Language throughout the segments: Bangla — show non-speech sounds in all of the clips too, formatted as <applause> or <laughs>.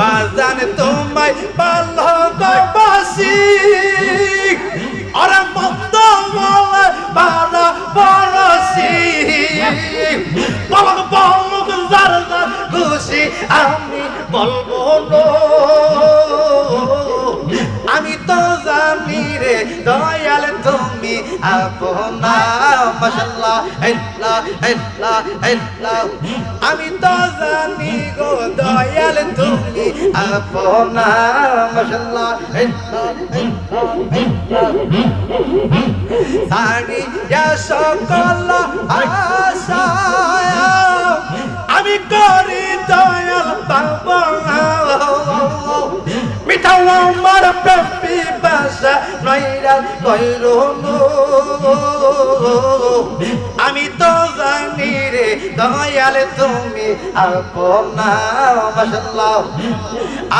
বাজান তোমায় ভালোবাসি আরে মন্দ বারা বরসি বলক বলক জার জার খুশি আমি বলব আমি তো জানি রে তুমি আপনা মাশাল্লাহ আল্লাহ আল্লাহ আল্লাহ আমি তো জানি গো দয়াল তুমি, আপনা মাশাল্লাহ আল্লাহ সারি ইয়া সকল আশা আমি করি দয়াল পাবনা। মিঠা আমার প্রেমী বাসা নৈরা কইর আমি তো জানি রে, দয়াল তুমি আপনা মাশাল্লাহ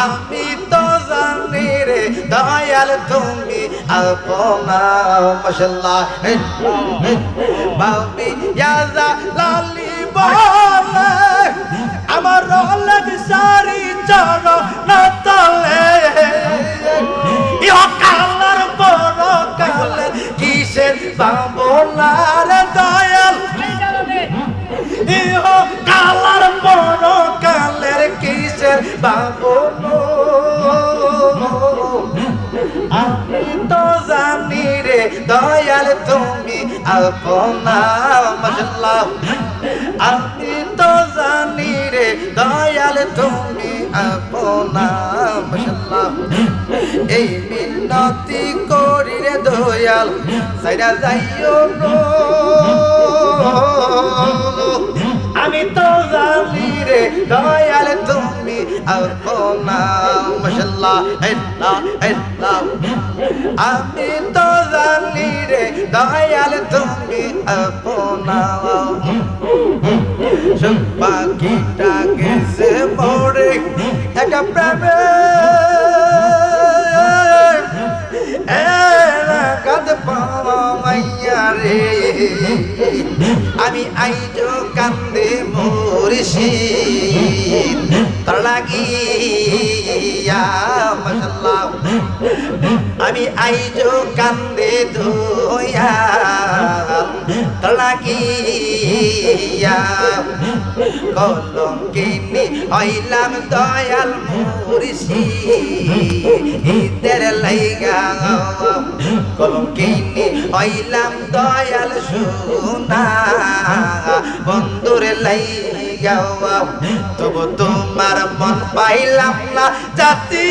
আমি তো জানি রে, দয়াল তুমি আপনা মাশাল্লাহ বাবি লালি বলে, আমার রলক সারি চর নতলে ইহ কালার তুমি আপনা মাশাল্লাহ আমি তো জানি রে, দয়াল তুমি আপনা মাশাল্লাহ এই মিনতি করি রে দয়াল সাইরা যাইও আমি তো জানি রে, দয়াল তুমি আপনা আল্লাহ আমি তো রে, দয়াল তুমি আপনা। পাখিটা গেছে পড়ে, একটা প্রেমে। কাঁদ মাইয়া রে। আমি আইজ কান্দে মরিষি তার আমি আইজো কান্দে ধুয়া তার কলঙ্কিনি হইলাম দয়াল মরিষি ঈদের লাইগা কলঙ্কিনি হইলাম দয়াল সোনা। বন্ধুরে লাইগা তবু তোমার মন পাইলাম না জাতি।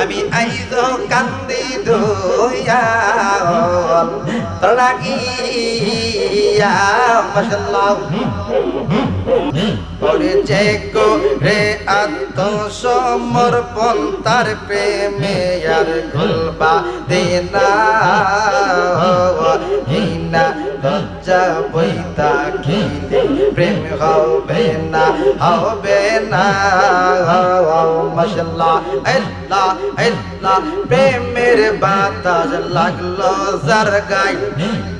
আমি আইজ কান্দি লাগিয়া মাশাল্লাহ যে গো রে আত্মসমর্পণ, তার প্রেমে আর গুলবা দেনা। হিনা লজ্জা বইতা খিলে প্রেম হবে না হবে না। মাশাল্লাহ আল্লাহ আল্লাহ, প্রেমের বাতাস লাগল জার গাই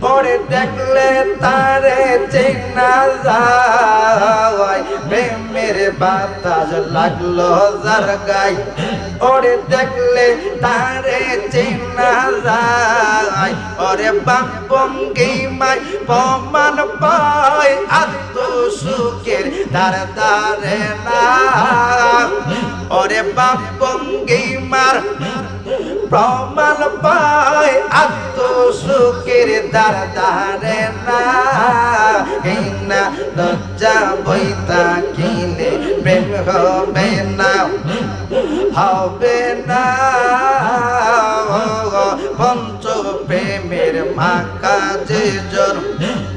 পরে দেখলে তারে চেনা যায়। প্রেমের বাতাস লাগল যার ওরে দেখলে তারে চেনা যায়। ওরে বাপঙ্গি মাই প্রমাণ পায় আত্ম সুখের দার দারে না। ওরে বাপঙ্গি মার প্রমাণ পায় আত্ম সুখের দার দারে না। এই না লজ্জা বইতা কিনে প্রেম হবে না। হবে না। পঞ্চ প্রেমের মা কাজে জন,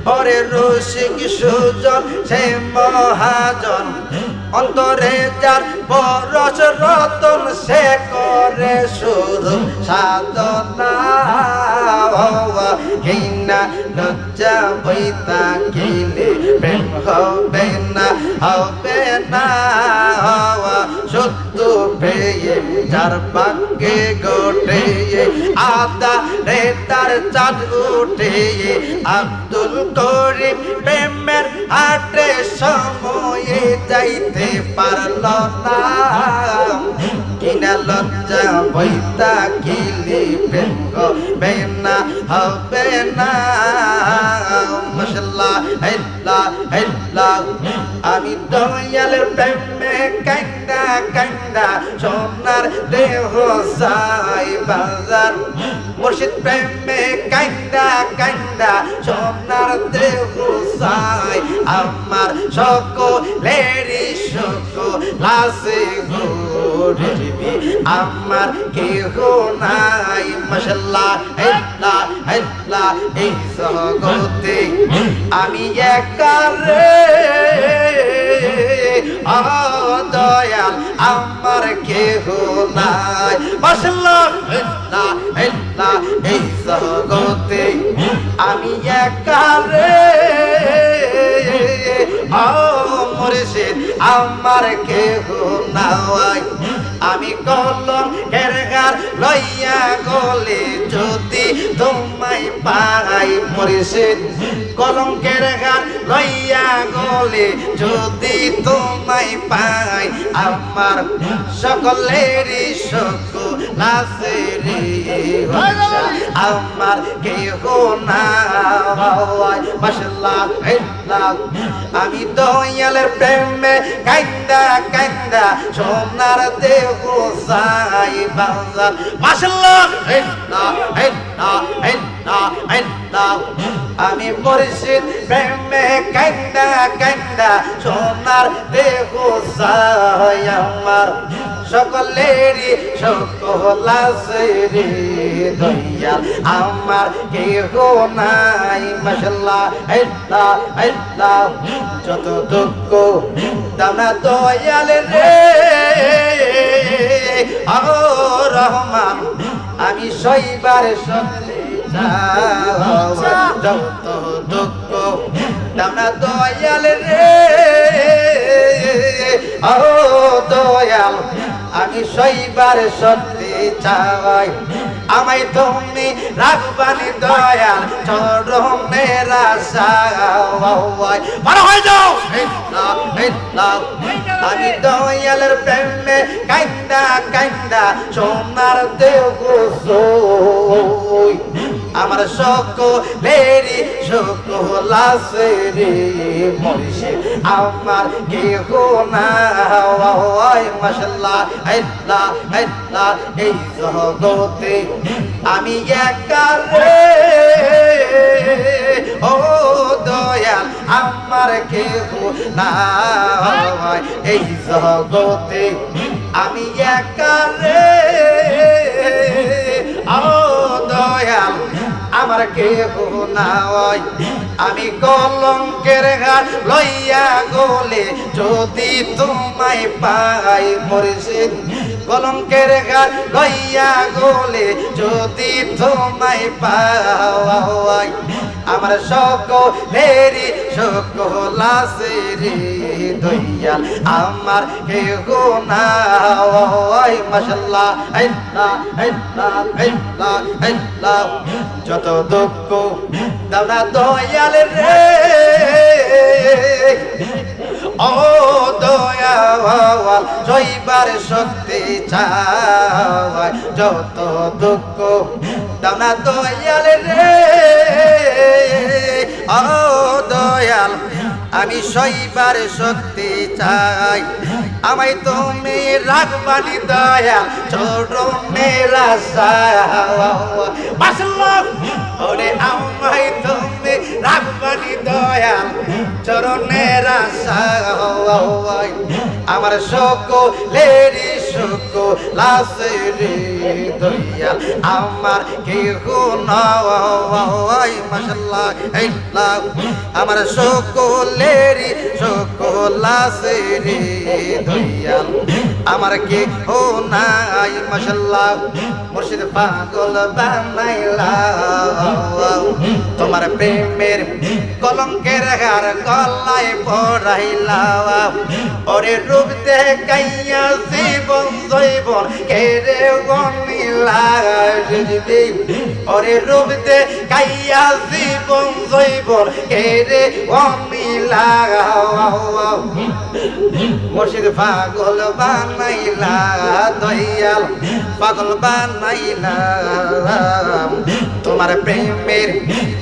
পরে রসিক সুজন, সে মহাজন। অন্তরে যার পরশ রতন সে করে শুরু সাধনা হিনা লজ্জা বইতা কিলে প্রেম হবে না হবে না সত্য প্রেম যার ভাগ্যে গোটে আদা রে তার চাঁদ উঠে আব্দুল করিম প্রেমের হাটে সময়ে যাইতে পারল না। কিনা লজ্জা বৈতা কিলি প্রেম বেনা হবে না। মশলা হেল্লা হেল্লা। আমি দয়ালের প্রেমে কান্দা কান্দা সোনার দেহ সাই বাজার। মুর্শিদ প্রেমে কান্দা কান্দা সোনার দেহ সাই আমার সকলেরই সকলাসে ঘুরবি আমার কেহ নাই মশলা হেল্লা হেল্লা এই জগতে। আমি একারে ও আমি একারে ও মুর্শিদ আমার কেহ নাই। আমি কলম কেরগার লইয়া গলে যদি তোমায় পাই মুর্শিদ কলম কেরগার লইয়া গলে যদি তোমায় পাই আমার সকলেরই সকল আছে। রে আমার কেহ না মশলা আমি দয়ালের প্রেমে কান্দা কান্দা সোনার দেহ সাই বাজার মাশাল্লাহ আমি পরিচিত প্রেমে কান্দা কান্দা সোনার দেহ সাই আমার। সকলেরই সকল আছে রে দয়াল। আমার কেহ নাই মশলা হেল্লা হেল্লা। যত দুঃখ, দানা দয়াল রে। ও রহমান, আমি সইবার সত্যি যত দুঃখ দানা দয়াল রে ও দয়াল আমি সইবার সত্যি চাই আমায় তুমি রাখবানি দয়াল চরণের আশায় বড় হয়ে যাও। আমি দয়ালের প্রেমে কান্দা কান্দা সোনার সই। আমার সকলেরই সকল আছে রে মরিষে আমার কেহ না হেল্লা। এই জগতে আমি একারে ও দয়াল, আমার কেহ না এই জগতে আমি একারে ও দয়াল, আমার কেহ নাই। আমি কলঙ্কের ঘাট লইয়া গলে যদি তোমায় পাই মরেছেন কলঙ্কের ঘাট লইয়া গলে যদি তোমায় পাওয়াই, আমার সকলেরই সকল আছে রে দয়াল, আমার কেহ নাই। মশলা হেল্লা হেল্লা হেল্লা হেল্লা যত দুঃখ, দাদা দয়াল রে দয়াল জয়বার শক্তি চাওয়ায় যত দুঃখ দাদা দয়াল রে। ও দয়াল আমি সইবার শক্তি চাই। আমায় তুমি রাখবানি দয়াল চরণের আশা ওরে আমায় তুমি রাখবানি দয়াল চরণের আমার সকলেরই সকলাসে রে দয়াল আমার কেহ নয় মশলা হেল্লা আমার সকলেরই দয়াল। আমার কেহ নাই মশলা মুর্শিদ পাগল বানাইলা। তোমার প্রেমের কলঙ্কের হার গলায় পড়াইলা। ওরে রূপ দেখাইয়া জীবন, জৈবন কেরে গনিলা ওরে রূপতে কাইয়া জীবন, জৈবন কেরে গনিলা মুর্শিদ পাগল বানাইলা দয়াল পাগল বানাইলা তোমার প্রেমের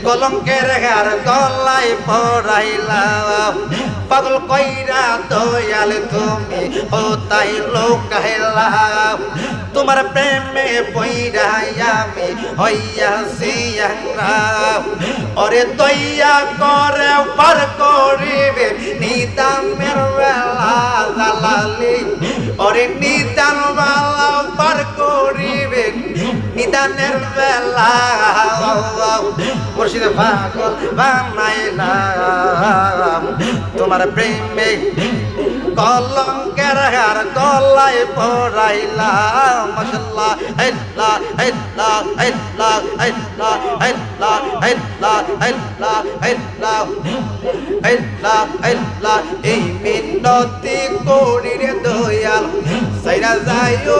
কলঙ্কের গার গলায় পড়াইলা পাগল কইরা দয়াল তুমি ও তাই লোকাইলা তোমার প্রেমে পইরাই আমি হইয়াছি ওরে দইয়া করে পার করিবে নিদামের বেলা জালালি। ওরে নিদান বেলা পার নিদানের বেলা মুর্শিদ পাগল বানাইলাম তোমার প্রেমে কলঙ্কের হার গলায় পড়াইলাম। মশাল্লাহ, হেল্লা হেল্লা হেল্লা হেল্লা এই মিনতি করি রে দয়াল, সাইরা যাইও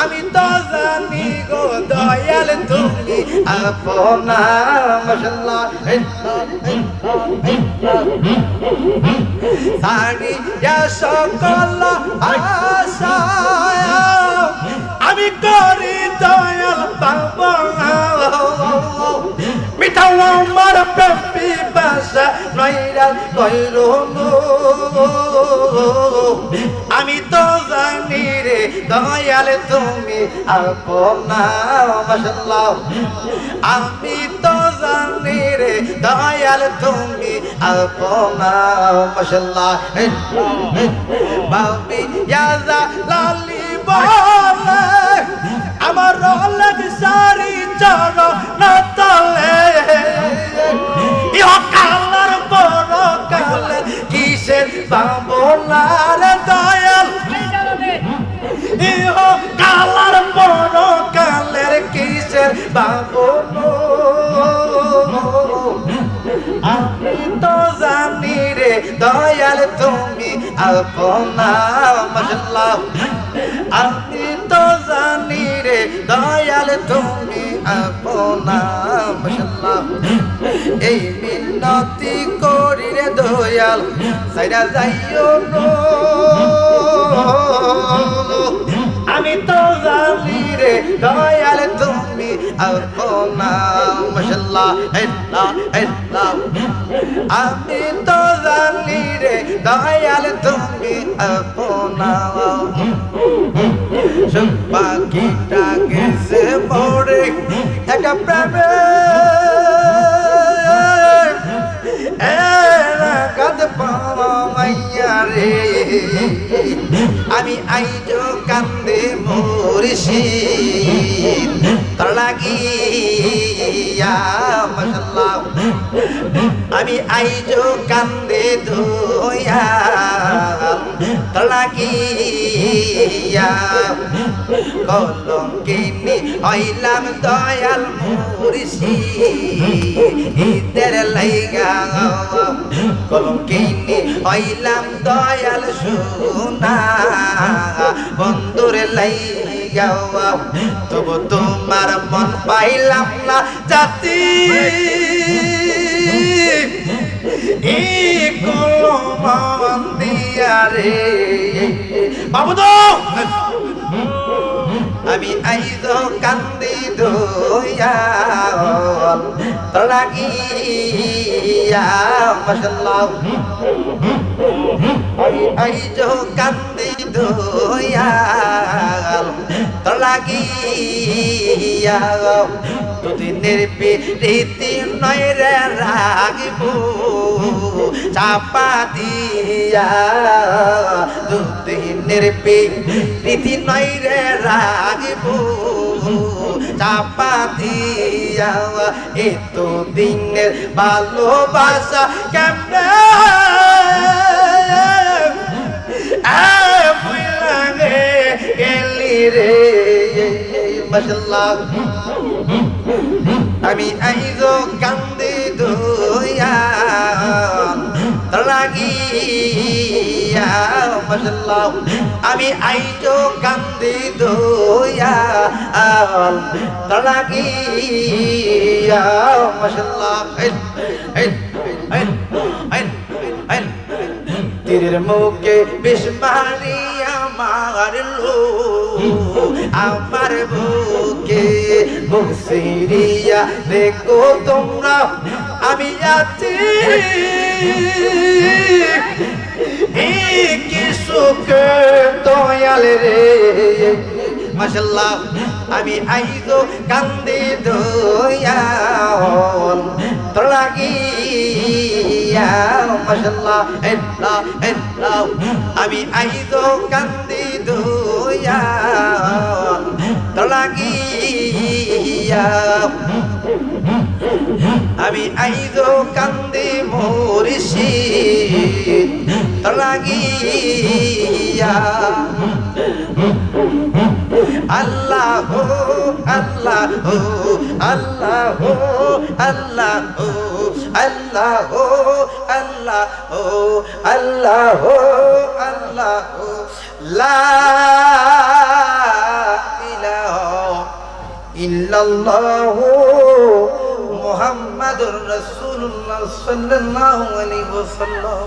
আমি তো জানি গো দয়াল তুমি। আপনা মাশাল্লাহ ইয়া সকল আশা আমি করি দয়াল, পাবো মিঠাও আমার প্রেমী বাসা নৈরা কইর আমি তো জানি রে, দয়াল তুমি আপনা আমি তো জানি রে, দয়াল তুমি আপনা মাশাল্লাহ বাবি ইয়াজা লালি বলে আমার রলক সারি চর নতলে কালার বড় কালে, কিসের বাবলার দয়াল? ইহ কালার বড় কালের কিসের বাবল আমি তো জানি রে দয়াল, তুমি আপনা মশলা আমি তো জানি রে, দয়াল তুমি আপনা এই মিনতি করি রে দয়াল, সাইরা যাইও নো আমি তো জানি রে, দয়াল তুমি আপনা মশলা হেল্লা হেল্লা আমি তো জানি রে, দয়াল তুমি আপনা। পাখিটা গেছে পড়ে একটা প্রেমে আমি আইজ কান্দে মরিছি তার লাগিয়া আমি আইজ কান্দে লাগিয়া কলঙ্কিনি হইলাম দয়াল মরিছি ঈদের লাইগা কলঙ্কিনি হইলাম দয়াল সোনা। বন্ধুরে লাইগা, তবু তোমার মন পাইলাম না জাতি। <laughs> আমি আইজ কান্দি লাগিয়া মশাল্লাহ আমি আইজ কান্দি দয়াল তোর লাগিয়া দুদিনের রীতি নয় রে রাগিব, চাপা দিয়া। দুদিনের রীতি নয় রে রাগিব। চাপা দিয়া এত দিনের ভালোবাসা কেমনে? গেলি রে। মাসাল্লাহ আমি আইজো মাশাল্লাহ আমি আইতো কান্দি দোয়া আল তলাকিয়া মাশাল্লাহ তীরের মুখে বিষ মারিয়া মারলো আমার বুকে মুখ সিরিয়া দেখো তোমরা, আমি আছি। কি সুখে দয়াল রে মাশাল্লাহ আমি আইজো কান্দে দয়াল লাগিয়া মাশাল্লাহ এল্লাহ এল্লাহ আমি আইজো কান্দে দয়াল লাগিয়া আমি আইজো কান্দে তোর লাগিয়া আল্লাহ আল্লাহ আল্লাহ আল্লাহ আল্লাহ আল্লাহ আল্লাহ আল্লাহ লা ইল্লাল্লাহু মুহাম্মাদুর রাসূলুল্লাহ সাল্লাল্লাহু আলাইহি ওয়াসাল্লাম